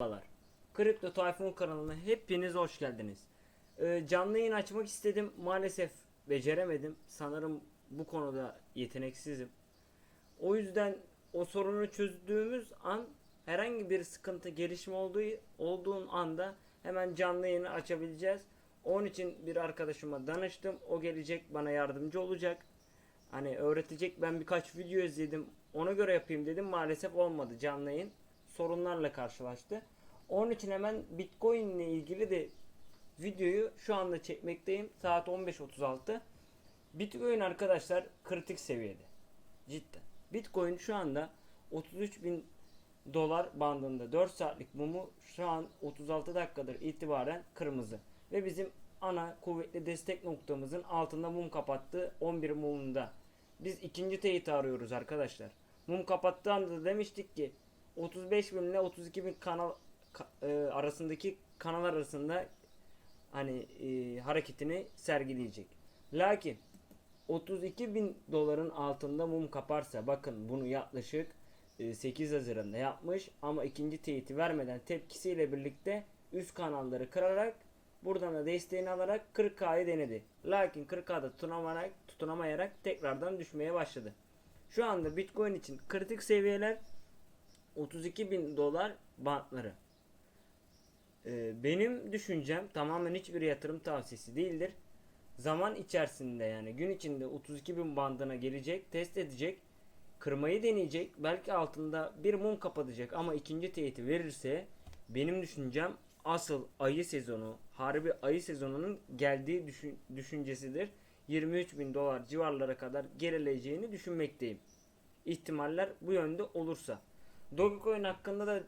Merhabalar. Kripto Tayfun kanalına hepiniz hoş geldiniz. Ee, canlı yayın açmak istedim. Maalesef beceremedim. Sanırım bu konuda yeteneksizim. O yüzden o sorunu çözdüğümüz an herhangi bir sıkıntı gelişme olduğu olduğun anda hemen canlı yayını açabileceğiz. Onun için bir arkadaşıma danıştım. O gelecek bana yardımcı olacak. Hani öğretecek. Ben birkaç video izledim. Ona göre yapayım dedim. Maalesef olmadı canlı yayın. Sorunlarla karşılaştı. Onun için hemen Bitcoin ile ilgili de videoyu şu anda çekmekteyim. Saat 15.36. Bitcoin arkadaşlar kritik seviyede. Cidden. Bitcoin şu anda 33 bin dolar bandında 4 saatlik mumu şu an 36 dakikadır itibaren kırmızı. Ve bizim ana kuvvetli destek noktamızın altında mum kapattı 11 mumunda. Biz ikinci teyit arıyoruz arkadaşlar. Mum kapattığı da demiştik ki 35 bin ile 32 bin kanal ka- e, arasındaki kanal arasında hani e, hareketini sergileyecek. Lakin 32 bin doların altında mum kaparsa bakın bunu yaklaşık e, 8 Haziran'da yapmış ama ikinci teyiti vermeden tepkisiyle birlikte üst kanalları kırarak buradan da desteğini alarak 40K'yı denedi. Lakin 40K'da tutunamayarak, tutunamayarak tekrardan düşmeye başladı. Şu anda Bitcoin için kritik seviyeler 32 bin dolar bantları. Ee, benim düşüncem tamamen hiçbir yatırım tavsiyesi değildir. Zaman içerisinde yani gün içinde 32 bin bandına gelecek, test edecek, kırmayı deneyecek, belki altında bir mum kapatacak ama ikinci teyiti verirse benim düşüncem asıl ayı sezonu, harbi ayı sezonunun geldiği düşün- düşüncesidir. 23 bin dolar civarlara kadar gerileyeceğini düşünmekteyim. İhtimaller bu yönde olursa. Dogecoin hakkında da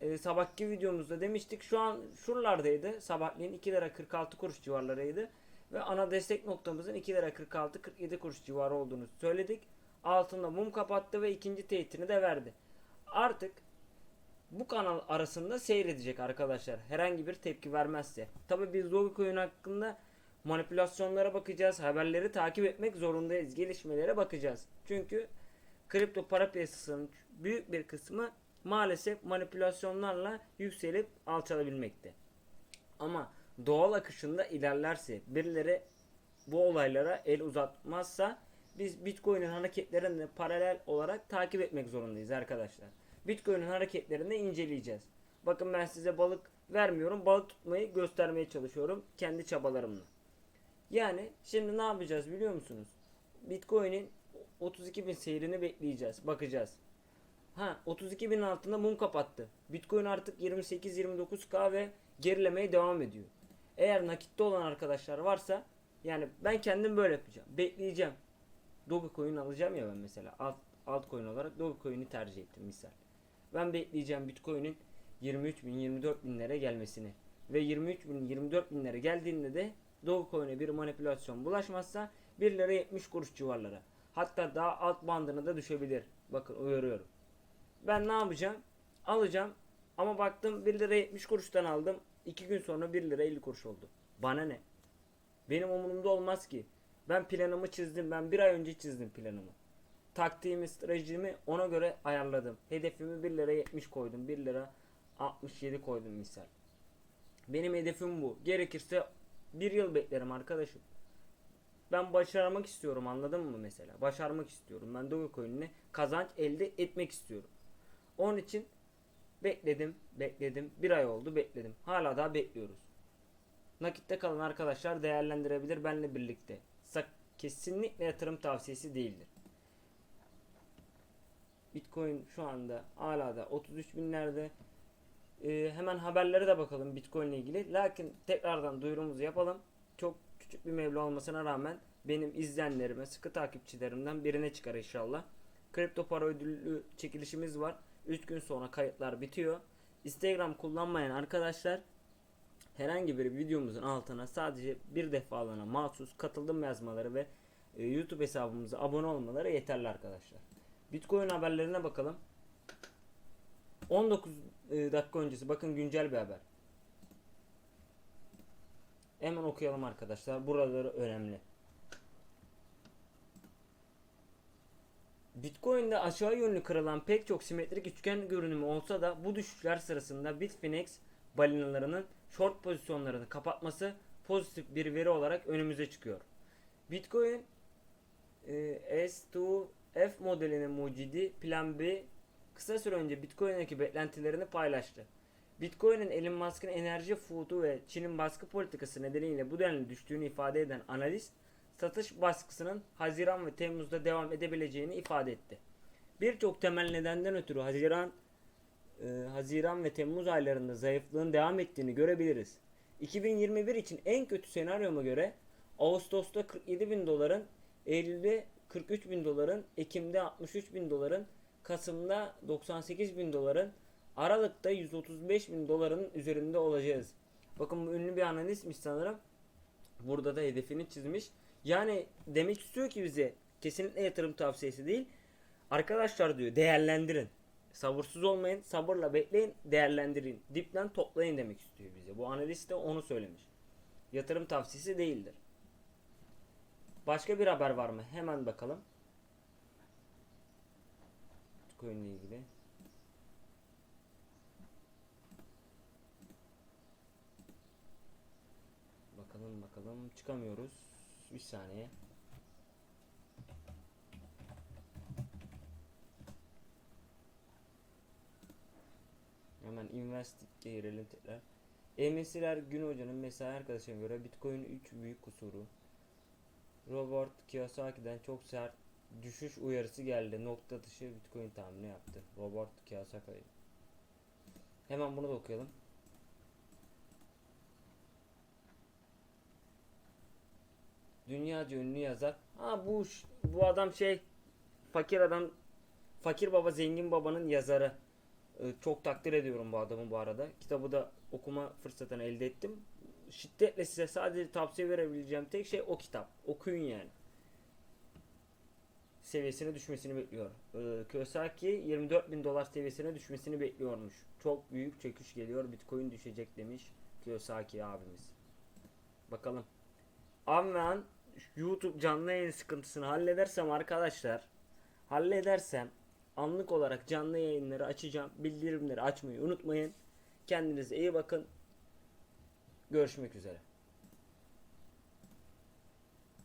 e, sabahki videomuzda demiştik. Şu an şuralardaydı. Sabahleyin 2 lira 46 kuruş civarlarıydı. Ve ana destek noktamızın 2 lira 46 47 kuruş civarı olduğunu söyledik. Altında mum kapattı ve ikinci teyitini de verdi. Artık bu kanal arasında seyredecek arkadaşlar. Herhangi bir tepki vermezse. Tabi biz Dogecoin hakkında manipülasyonlara bakacağız. Haberleri takip etmek zorundayız. Gelişmelere bakacağız. Çünkü kripto para piyasasının büyük bir kısmı maalesef manipülasyonlarla yükselip alçalabilmekte. Ama doğal akışında ilerlerse birileri bu olaylara el uzatmazsa biz Bitcoin'in hareketlerini paralel olarak takip etmek zorundayız arkadaşlar. Bitcoin'in hareketlerini inceleyeceğiz. Bakın ben size balık vermiyorum. Balık tutmayı göstermeye çalışıyorum kendi çabalarımla. Yani şimdi ne yapacağız biliyor musunuz? Bitcoin'in 32 bin seyrini bekleyeceğiz. Bakacağız. Ha 32 bin altında mum kapattı. Bitcoin artık 28-29k ve gerilemeye devam ediyor. Eğer nakitte olan arkadaşlar varsa yani ben kendim böyle yapacağım. Bekleyeceğim. Dogecoin alacağım ya ben mesela alt, altcoin olarak Dogecoin'i tercih ettim misal. Ben bekleyeceğim Bitcoin'in 23 bin 24 binlere gelmesini. Ve 23 bin 24 binlere geldiğinde de Dogecoin'e bir manipülasyon bulaşmazsa 1 lira 70 kuruş civarlara. Hatta daha alt bandına da düşebilir. Bakın uyarıyorum. Ben ne yapacağım? Alacağım ama baktım 1 lira 70 kuruştan aldım. 2 gün sonra 1 lira 50 kuruş oldu. Bana ne? Benim umurumda olmaz ki. Ben planımı çizdim. Ben bir ay önce çizdim planımı. Taktiğimi, stratejimi ona göre ayarladım. Hedefimi 1 lira 70 koydum. 1 lira 67 koydum misal. Benim hedefim bu. Gerekirse bir yıl beklerim arkadaşım. Ben başarmak istiyorum anladın mı mesela? Başarmak istiyorum. Ben Dogecoin'le kazanç elde etmek istiyorum. Onun için bekledim, bekledim. Bir ay oldu bekledim. Hala daha bekliyoruz. Nakitte kalan arkadaşlar değerlendirebilir benle birlikte. Sak kesinlikle yatırım tavsiyesi değildir. Bitcoin şu anda hala da 33 binlerde. Ee, hemen haberlere de bakalım Bitcoin ile ilgili. Lakin tekrardan duyurumuzu yapalım. Çok küçük bir meblağ olmasına rağmen benim izleyenlerime, sıkı takipçilerimden birine çıkar inşallah. Kripto para ödüllü çekilişimiz var. 3 gün sonra kayıtlar bitiyor. Instagram kullanmayan arkadaşlar herhangi bir videomuzun altına sadece bir defalığına mahsus katıldım yazmaları ve e, YouTube hesabımıza abone olmaları yeterli arkadaşlar. Bitcoin haberlerine bakalım. 19 e, dakika öncesi bakın güncel bir haber. Hemen okuyalım arkadaşlar. Buraları önemli. Bitcoin'de aşağı yönlü kırılan pek çok simetrik üçgen görünümü olsa da bu düşüşler sırasında Bitfinex balinalarının short pozisyonlarını kapatması pozitif bir veri olarak önümüze çıkıyor. Bitcoin e, S2F modelinin mucidi Plan B kısa süre önce Bitcoin'deki beklentilerini paylaştı. Bitcoin'in Elon Musk'ın enerji fuhutu ve Çin'in baskı politikası nedeniyle bu denli düştüğünü ifade eden analist, satış baskısının Haziran ve Temmuz'da devam edebileceğini ifade etti. Birçok temel nedenden ötürü Haziran e, Haziran ve Temmuz aylarında zayıflığın devam ettiğini görebiliriz. 2021 için en kötü senaryoma göre Ağustos'ta 47 bin doların, Eylül'de 43 bin doların, Ekim'de 63 bin doların, Kasım'da 98 bin doların, Aralık'ta 135 bin doların üzerinde olacağız. Bakın bu ünlü bir analistmiş sanırım. Burada da hedefini çizmiş. Yani demek istiyor ki bize kesinlikle yatırım tavsiyesi değil. Arkadaşlar diyor değerlendirin. Sabırsız olmayın, sabırla bekleyin, değerlendirin. Dipten toplayın demek istiyor bize. Bu analist de onu söylemiş. Yatırım tavsiyesi değildir. Başka bir haber var mı? Hemen bakalım. Bitcoin ile ilgili. Bakalım bakalım çıkamıyoruz. Bir saniye. Hemen Investik'e girelim tekrar. MS'ler Gün Hoca'nın mesai arkadaşına göre Bitcoin 3 büyük kusuru. Robert Kiyosaki'den çok sert düşüş uyarısı geldi. Nokta atışı Bitcoin tahmini yaptı. Robert Kiyosaki. Hemen bunu da okuyalım. Dünyaca ünlü yazar. Ha bu bu adam şey fakir adam fakir baba zengin babanın yazarı. Ee, çok takdir ediyorum bu adamı bu arada. Kitabı da okuma fırsatını elde ettim. Şiddetle size sadece tavsiye verebileceğim tek şey o kitap. Okuyun yani. Seviyesine düşmesini bekliyor. Ee, Kiyosaki 24 bin dolar seviyesine düşmesini bekliyormuş. Çok büyük çöküş geliyor. Bitcoin düşecek demiş Kiyosaki abimiz. Bakalım. Ben YouTube canlı yayın sıkıntısını halledersem arkadaşlar halledersem anlık olarak canlı yayınları açacağım. Bildirimleri açmayı unutmayın. Kendinize iyi bakın. Görüşmek üzere.